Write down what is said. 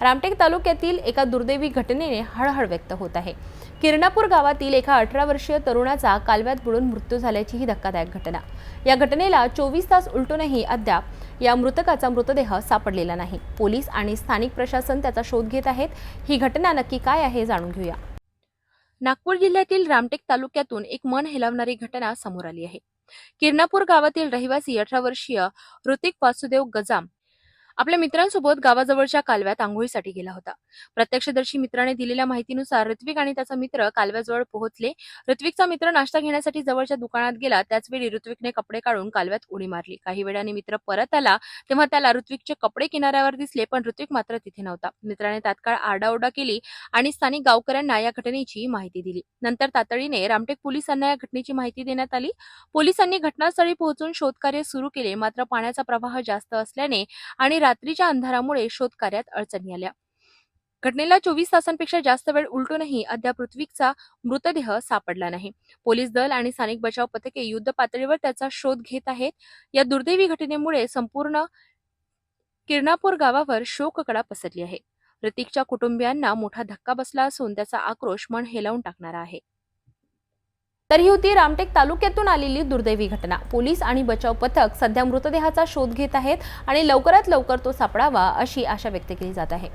रामटेक तालुक्यातील एका दुर्दैवी घटनेने हळहळ व्यक्त होत आहे. किरणापूर गावातील एका अठरा वर्षीय तरुणाचा कालव्यात बुडून मृत्यू झाल्याची ही धक्कादायक घटना. या घटनेला चोवीस तास उलटूनही अद्याप या मृतकाचा मृतदेह सापडलेला नाही. पोलीस आणि स्थानिक प्रशासन त्याचा शोध घेत आहेत. ही घटना नक्की काय आहे जाणून घेऊया. नागपूर जिल्ह्यातील रामटेक तालुक्यातून एक मन हेलावणारी घटना समोर आली आहे. किरणापूर गावातील रहिवासी अठरा वर्षीय ऋतिक वासुदेव गजाम आपल्या मित्रांसोबत गावाजवळच्या कालव्यात आंघोळीसाठी गेला होता. प्रत्यक्षदर्शी मित्राने दिलेल्या माहितीनुसार ऋत्विक आणि त्याचा मित्र कालव्याजवळ पोहोचले. ऋत्विकचा मित्र नाश्ता घेण्यासाठी जवळच्या दुकानात गेला. त्याचवेळी ऋत्विकने कपडे काढून कालव्यात उडी मारली. काही वेळाने मित्र परत आला. तेव्हा त्याला ऋत्विकचे कपडे किनाऱ्यावर दिसले पण ऋत्विक मात्र तिथे नव्हता. मित्राने तात्काळ आरडाओरडा केली आणि स्थानिक गावकऱ्यांना या घटनेची माहिती दिली. नंतर तातडीने रामटेक पोलिसांना या घटनेची माहिती देण्यात आली. पोलिसांनी घटनास्थळी पोहोचून शोधकार्य सुरू केले. मात्र पाण्याचा प्रवाह जास्त असल्याने आणि रात्रीच्या अंधारामुळे शोधकार्यात अडचणी आल्या. घटनेला चोवीस तासांपेक्षा जास्त वेळ उलटूनही अद्याप पृथ्वीचा मृतदेह सापडला नाही. पोलीस दल आणि स्थानिक बचाव पथके युद्ध पातळीवर त्याचा शोध घेत आहेत. या दुर्दैवी घटनेमुळे संपूर्ण किरणापूर गावावर शोककडा पसरली आहे. ऋतिकच्या कुटुंबियांना मोठा धक्का बसला असून त्याचा आक्रोश मन हेलावून टाकणारा आहे. तर ही होती रामटेक तालुक्यातून आलेली दुर्दैवी घटना. पोलीस आणि बचाव पथक सध्या मृतदेहाचा शोध घेत आहेत आणि लवकरात लवकर तो सापडावा अशी आशा व्यक्त केली जात आहे.